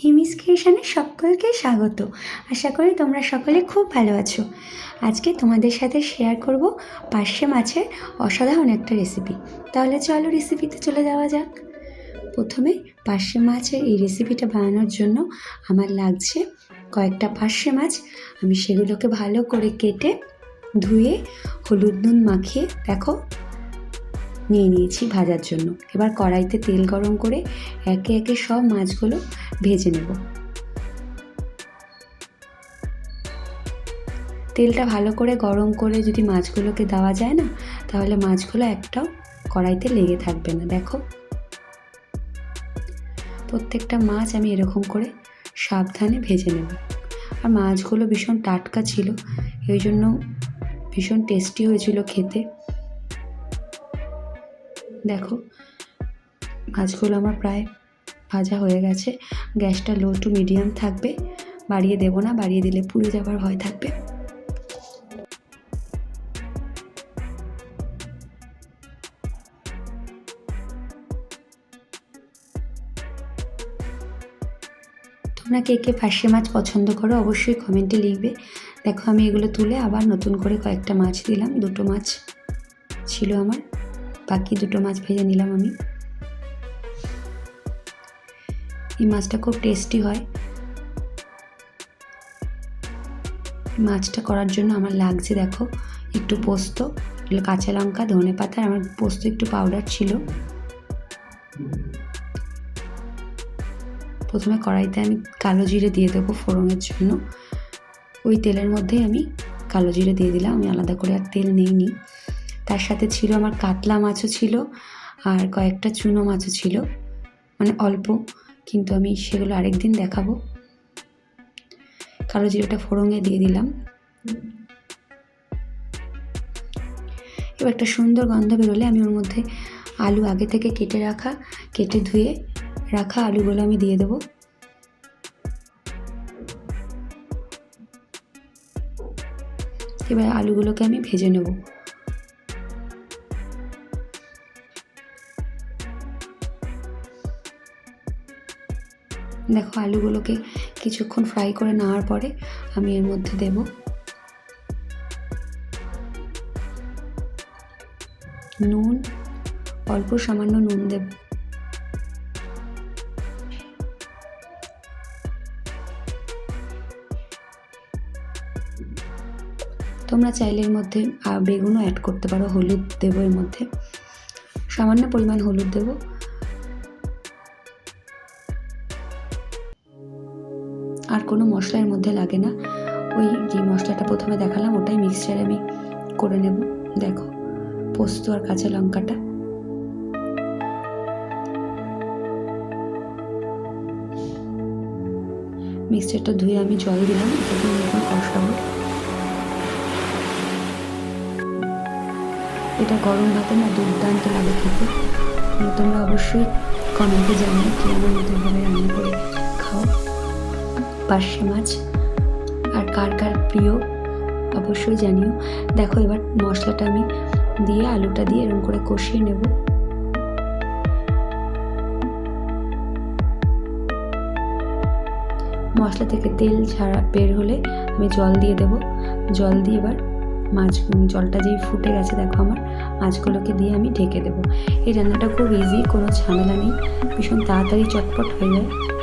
হিমিস ক্রিয়েশনে সকলকে স্বাগত। আশা করি তোমরা সকলে খুব ভালো আছো। আজকে তোমাদের সাথে শেয়ার করব পার্শে মাছের অসাধারণ একটা রেসিপি তাহলে চলো রেসিপিতে চলে যাওয়া যাক। প্রথমে পার্শে মাছের এই রেসিপিটা বানানোর জন্য আমার লাগছে কয়েকটা পার্শে মাছ। আমি সেগুলোকে ভালো করে কেটে ধুয়ে হলুদ নুন মাখিয়ে, দেখো নিয়ে নিয়েছি ভাজার জন্য। এবার কড়াইতে তেল গরম করে একে একে সব মাছগুলো ভেজে নেব। তেলটা ভালো করে গরম করে যদি মাছগুলোকে দেওয়া যায় না, তাহলে মাছগুলো একটাও কড়াইতে লেগে থাকবে না। দেখো। প্রত্যেকটা মাছ আমি এরকম করে সাবধানে ভেজে নেব। আর মাছগুলো ভীষণ টাটকা ছিল, এই জন্য ভীষণ টেস্টি হয়েছিল খেতে। দেখো মাছগুলো আমার প্রায় ভাজা হয়ে গেছে। গ্যাসটা লো টু মিডিয়াম থাকবে। বাড়িয়ে দেবো না, বাড়িয়ে দিলে পুড়ে যাবার ভয় থাকবে। তোমরা কে কে ফাঁসে মাছ পছন্দ করো অবশ্যই কমেন্টে লিখবে। দেখো আমি এগুলো তুলে আবার নতুন করে কয়েকটা মাছ দিলাম। দুটো মাছ ছিল আমার। বাকি দুটো মাছ ভেজে নিলাম আমি। এই মাছটা খুব টেস্টি হয়। মাছটা করার জন্য আমার লাগছে দেখো একটু পোস্ত কাঁচা লঙ্কা, ধনে পাতা আমার পোস্ত একটু পাউডার ছিল। প্রথমে কড়াইতে আমি কালো জিরে দিয়ে দেবো ফোড়নের জন্য। ওই তেলের মধ্যেই আমি কালো জিরে দিয়ে দিলাম, আমি আলাদা করে আর তেল নিইনি। তার সাথে ছিল আমার কাতলা মাছও ছিল আর কয়েকটা চুনো মাছও ছিল। মানে অল্প, কিন্তু আমি সেগুলো আরেক দিন দেখাবো। কালো জিরেটা ফোড়ঙে দিয়ে দিলাম। এবার একটা সুন্দর গন্ধ বেরোলে আমি ওর মধ্যে আলু আগে থেকে কেটে রাখা, কেটে ধুয়ে রাখা আলুগুলো আমি দিয়ে দেবো। এবার আলুগুলোকে আমি ভেজে নেব। দেখো আলুগুলোকে কিছুক্ষণ ফ্রাই করে নেওয়ার পরে আমি এর মধ্যে দেব নুন, অল্প সামান্য নুন দেব। তোমরা চাইলে এর মধ্যে বেগুনও অ্যাড করতে পারো, হলুদ দেবো এর মধ্যে। সামান্য পরিমাণ হলুদ দেবো। আর কোনো মশলা এর মধ্যে লাগে না। ওই যে মশলাটা প্রথমে দেখালাম, ওটাই মিক্সচারে আমি করে নেব। দেখো, পোস্ত আর কাঁচা লঙ্কাটা। মিক্সচারটা ধুয়ে আমি জল দিলাম এটা দিয়ে এখন কষাবো। এটা গরম ভাতে না দুর্দান্ত লাগে খেতে। তোমরা অবশ্যই কমেন্টে জানিয়ে কি আমার মতোভাবে রান্না করে খাও। পার্শে মাছ। আর কার কার প্রিয়, অবশ্যই জানিও। দেখো, এবার মশলাটা আমি দিয়ে, আলুটা দিয়ে এরকম করে কষিয়ে নেব। মশলা থেকে তেল ছাড়া বের হলে আমি জল দিয়ে দেব। জল দিয়ে এবার মাছ জলটা যেই ফুটে গেছে, দেখো আমার, মাছগুলোকে দিয়ে আমি ঢেকে দেবো। এই রান্নাটা খুব ইজি কোনো ঝামেলা নেই। ভীষণ তাড়াতাড়ি চটপট হয়ে যায়।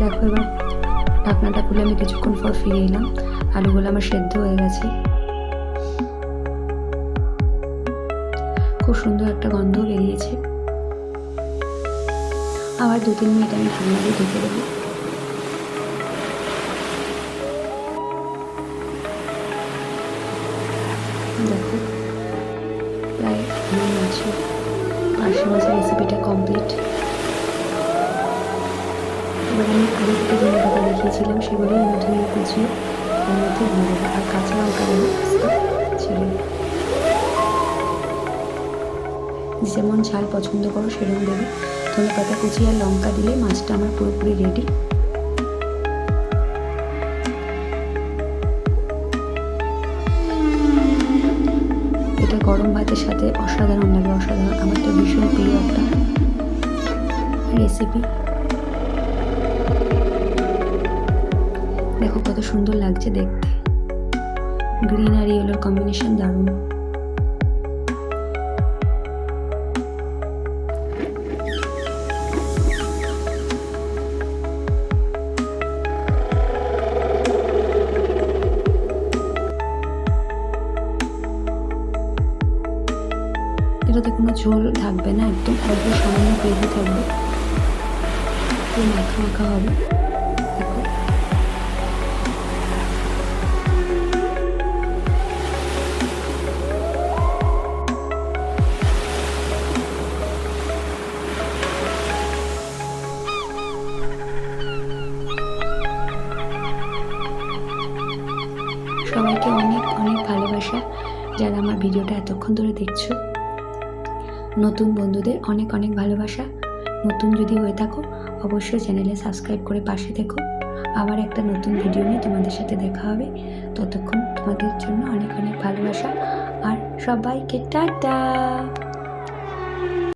দেখো এবার ঢাকনাটা খুলে আমি কিছুক্ষণ পর ফিরে এলাম। আলুগুলো আমার সেদ্ধ হয়ে গেছে। খুব সুন্দর একটা গন্ধ বেরিয়েছে। আবার দু তিন মিনিট আমি ঠান্ডা দিয়ে ঢেকে দেবো। দেখো, প্রায় আমি মাছের মাছের রেসিপিটা কমপ্লিট এবার আমি আলু থেকে যে মশলাটা দেখিয়েছিলাম সেগুলো আমি কুচিয়ে মধ্যে দিয়ে আর কাঁচা লঙ্কা দেবো ছেড়ে যেমন ঝাল পছন্দ করো, সেরকম দেবে। ধনে পাতা কুচি আর লঙ্কা দিলে মাছটা আমার পুরোপুরি রেডি এটা গরম ভাতের সাথে অসাধারণ লাগে, অসাধারণ। আমার তো ভীষণ প্রিয় একটা রেসিপি দেখো কত সুন্দর লাগছে দেখতে। গ্রিন আর ইয়েলোর কম্বিনেশন দারুণ। এটাতে কোনো ঝোল থাকবে না, একদম অল্প সামান্য গ্রেভি থাকবে। পুরো মাখা মাখা হবে সবাইকে অনেক অনেক ভালোবাসা যারা আমার ভিডিওটা এতক্ষণ ধরে দেখছ। নতুন বন্ধুদের অনেক অনেক ভালোবাসা। নতুন যদি হয়ে থাকো, অবশ্যই চ্যানেলে সাবস্ক্রাইব করে পাশে থেকো। আবার একটা নতুন ভিডিও নিয়ে তোমাদের সাথে দেখা হবে। ততক্ষণ তোমাদের জন্য অনেক অনেক ভালোবাসা। আর সবাইকে টাটা!